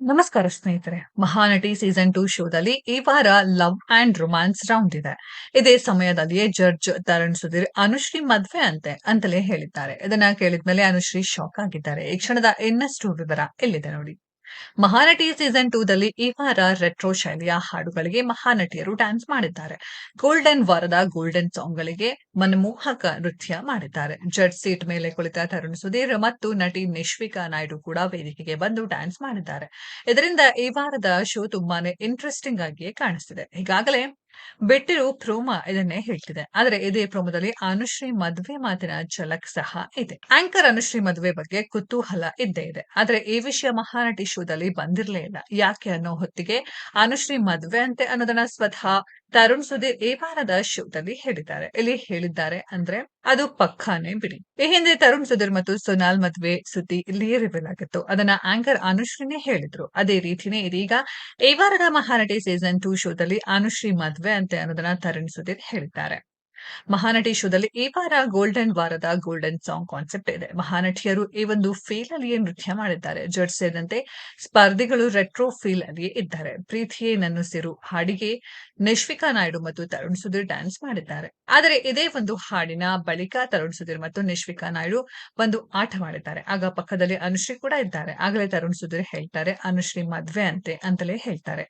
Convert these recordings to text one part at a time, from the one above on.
ನಮಸ್ಕಾರ ಸ್ನೇಹಿತರೆ. Mahanati season two ಶೋದಲ್ಲಿ ಈ ವಾರ ಲವ್ ಅಂಡ್ ರೊಮ್ಯಾನ್ಸ್ ರೌಂಡ್ ಇದೆ. ಇದೇ ಸಮಯದಲ್ಲಿಯೇ ಜಡ್ಜ್ ತರಣ್ ಸುಧೀರ್ ಅನುಶ್ರೀ ಮದ್ವೆ ಅಂತೆ ಅಂತಲೇ ಹೇಳಿದ್ದಾರೆ. ಇದನ್ನ ಕೇಳಿದ್ಮೇಲೆ ಅನುಶ್ರೀ ಶಾಕ್ ಆಗಿದ್ದಾರೆ. ಈ ಕ್ಷಣದ ಇನ್ನಷ್ಟು ವಿವರ ಎಲ್ಲಿದೆ ನೋಡಿ. ಮಹಾನಟಿ ಸೀಸನ್ ಟೂ ದಲ್ಲಿ ಈ ವಾರ ರೆಟ್ರೋ ಶೈಲಿಯ ಹಾಡುಗಳಿಗೆ ಮಹಾನಟಿಯರು ಡ್ಯಾನ್ಸ್ ಮಾಡಿದ್ದಾರೆ. ಗೋಲ್ಡನ್ ವಾರದ ಗೋಲ್ಡನ್ ಸಾಂಗ್ ಗಳಿಗೆ ಮನಮೋಹಕ ನೃತ್ಯ ಮಾಡಿದ್ದಾರೆ. ಜಡ್ ಸೀಟ್ ಮೇಲೆ ಕುಳಿತ ತರುಣ್ ಸುಧೀರ್ ಮತ್ತು ನಟಿ ನಿಶ್ವಿಕಾ ನಾಯ್ಡು ಕೂಡ ವೇದಿಕೆಗೆ ಬಂದು ಡ್ಯಾನ್ಸ್ ಮಾಡಿದ್ದಾರೆ. ಇದರಿಂದ ಈ ವಾರದ ಶೋ ತುಂಬಾನೇ ಇಂಟ್ರೆಸ್ಟಿಂಗ್ ಆಗಿಯೇ ಕಾಣಿಸ್ತಿದೆ. ಈಗಾಗಲೇ ಬಿಟ್ಟಿರೋ ಪ್ರೋಮ ಇದನ್ನೇ ಹೇಳ್ತಿದೆ. ಆದರೆ ಇದೇ ಪ್ರೋಮದಲ್ಲಿ ಅನುಶ್ರೀ ಮದ್ವೆ ಮಾತಿನ ಝಲಕ್ ಸಹ ಇದೆ. ಆಂಕರ್ ಅನುಶ್ರೀ ಮದ್ವೆ ಬಗ್ಗೆ ಕುತೂಹಲ ಇದ್ದೇ ಇದೆ. ಆದ್ರೆ ಈ ವಿಷಯ ಮಹಾನಟಿ ಶೋದಲ್ಲಿ ಬಂದಿರಲೇ ಇಲ್ಲ. ಯಾಕೆ ಅನ್ನೋ ಹೊತ್ತಿಗೆ ಅನುಶ್ರೀ ಮದ್ವೆ ಅಂತೆ ಅನ್ನೋದನ್ನ ಸ್ವತಃ ತರುಣ್ ಸುಧೀರ್ ಈ ವಾರದ ಶೋದಲ್ಲಿ ಹೇಳಿದ್ದಾರೆ. ಇಲ್ಲಿ ಹೇಳಿದ್ದಾರೆ ಅಂದ್ರೆ ಅದು ಪಕ್ಕಾನೇ ಬಿಡಿ. ಈ ಹಿಂದೆ ತರುಣ್ ಸುಧೀರ್ ಮತ್ತು ಸೊನಾಲ್ ಮದ್ವೆ ಸುದ್ದಿ ಇಲ್ಲಿಯೇ ರಿವೀಲ್ ಆಗಿತ್ತು. ಅದನ್ನ ಆಂಕರ್ ಅನುಶ್ರೀನೇ ಹೇಳಿದ್ರು. ಅದೇ ರೀತಿನೇ ಇದೀಗ ಈ ವಾರದ ಮಹಾನಟಿ ಸೀಸನ್ ಟೂ ಶೋದಲ್ಲಿ ಅನುಶ್ರೀ ಮದ್ವೆ ಅಂತೆ ಅನ್ನೋದನ್ನ ತರುಣ್ ಸುಧೀರ್ ಹೇಳಿದ್ದಾರೆ. ಮಹಾನಟಿ ಶೋದಲ್ಲಿ ಈ ವಾರ ಗೋಲ್ಡನ್ ವಾರದ ಗೋಲ್ಡನ್ ಸಾಂಗ್ ಕಾನ್ಸೆಪ್ಟ್ ಇದೆ. ಮಹಾನಟಿಯರು ಈ ಒಂದು ಫೀಲ್ ಅಲ್ಲಿಯೇ ನೃತ್ಯ ಮಾಡಿದ್ದಾರೆ. ಜಡ್ ಸೇರಿದಂತೆ ಸ್ಪರ್ಧಿಗಳು ರೆಟ್ರೋ ಫೀಲ್ ಅಲ್ಲಿಯೇ ಇದ್ದಾರೆ. ಪ್ರೀತಿಯೇ ನನ್ನ ಸಿರು ಹಾಡಿಗೆ ನಿಶ್ವಿಕಾ ನಾಯ್ಡು ಮತ್ತು ತರುಣ್ ಸುಧೀರ್ ಡ್ಯಾನ್ಸ್ ಮಾಡಿದ್ದಾರೆ. ಆದರೆ ಇದೇ ಒಂದು ಹಾಡಿನ ಬಳಿಕ ತರುಣ್ ಸುಧೀರ್ ಮತ್ತು ನಿಶ್ವಿಕಾ ನಾಯ್ಡು ಒಂದು ಆಟ ಮಾಡಿದ್ದಾರೆ. ಆಗ ಪಕ್ಕದಲ್ಲಿ ಅನುಶ್ರೀ ಕೂಡ ಇದ್ದಾರೆ. ಆಗಲೇ ತರುಣ್ ಸುಧೀರ್ ಹೇಳ್ತಾರೆ, ಅನುಶ್ರೀ ಮದ್ವೆ ಅಂತೆ ಅಂತಲೇ ಹೇಳ್ತಾರೆ.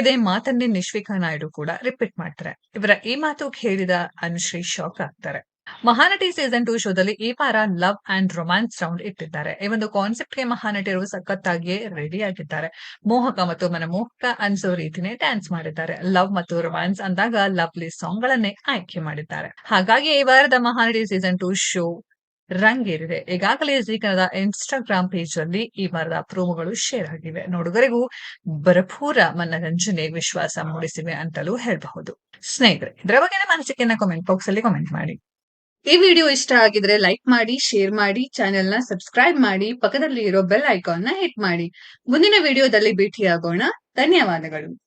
ಇದೇ ಮಾತನ್ನೇ ನಿಶ್ವಿಕಾ ನಾಯ್ಡು ಕೂಡ ರಿಪೀಟ್ ಮಾಡ್ತಾರೆ. ಇವರ ಈ ಮಾತು ಕೇಳಿದ ಅನುಶ್ರೀ ಶಾಕ್ ಆಗ್ತಾರೆ. ಮಹಾನಟಿ ಸೀಸನ್ ಟೂ ಶೋದಲ್ಲಿ ಈ ವಾರ ಲವ್ ಅಂಡ್ ರೊಮ್ಯಾನ್ಸ್ ರೌಂಡ್ ಇಟ್ಟಿದ್ದಾರೆ. ಈ ಒಂದು ಕಾನ್ಸೆಪ್ಟ್ಗೆ ಮಹಾನಟಿಯರು ಸಖತ್ತಾಗಿಯೇ ರೆಡಿ ಆಗಿದ್ದಾರೆ. ಮೋಹಕ ಮತ್ತು ಮನಮೋಹಕ ಅನ್ಸೋ ರೀತಿನೇ ಡ್ಯಾನ್ಸ್ ಮಾಡಿದ್ದಾರೆ. ಲವ್ ಮತ್ತು ರೊಮ್ಯಾನ್ಸ್ ಅಂದಾಗ ಲವ್ಲಿ ಸಾಂಗ್ ಗಳನ್ನೇ ಆಯ್ಕೆ ಮಾಡಿದ್ದಾರೆ. ಹಾಗಾಗಿ ಈ ವಾರದ ಮಹಾನಟಿ ಸೀಸನ್ ಟೂ ಶೋ ರಂಗೇರಿದೆ ಈಗಾಗಲೇ ಜೀ ಕನ್ನಡ ಇನ್ಸ್ಟಾಗ್ರಾಮ್ ಪೇಜ್ ಅಲ್ಲಿ ಈ ವಾರದ ಪ್ರೋಮೋಗಳು ಶೇರ್ ಆಗಿವೆ. ನೋಡುಗರಿಗೂ ಭರಪೂರ ಮನರಂಜನೆ, ವಿಶ್ವಾಸ ಮೂಡಿಸಿವೆ ಅಂತಲೂ ಹೇಳಬಹುದು. ಸ್ನೇಹಿತರೆ, ಇದರ ಬಗ್ಗೆ ಅನಿಸಿಕೆಯನ್ನ ಕಾಮೆಂಟ್ ಬಾಕ್ಸ್ ಅಲ್ಲಿ ಕಾಮೆಂಟ್ ಮಾಡಿ. ಈ ವಿಡಿಯೋ ಇಷ್ಟ ಆಗಿದ್ರೆ ಲೈಕ್ ಮಾಡಿ ಶೇರ್ ಮಾಡಿ ಚಾನೆಲ್ನ ಸಬ್ಸ್ಕ್ರೈಬ್ ಮಾಡಿ ಪಕ್ಕದಲ್ಲಿ ಇರೋ ಬೆಲ್ ಐಕಾನ್ನ ಹಿಟ್ ಮಾಡಿ. ಮುಂದಿನ ವಿಡಿಯೋದಲ್ಲಿ ಭೇಟಿಯಾಗೋಣ. ಧನ್ಯವಾದಗಳು.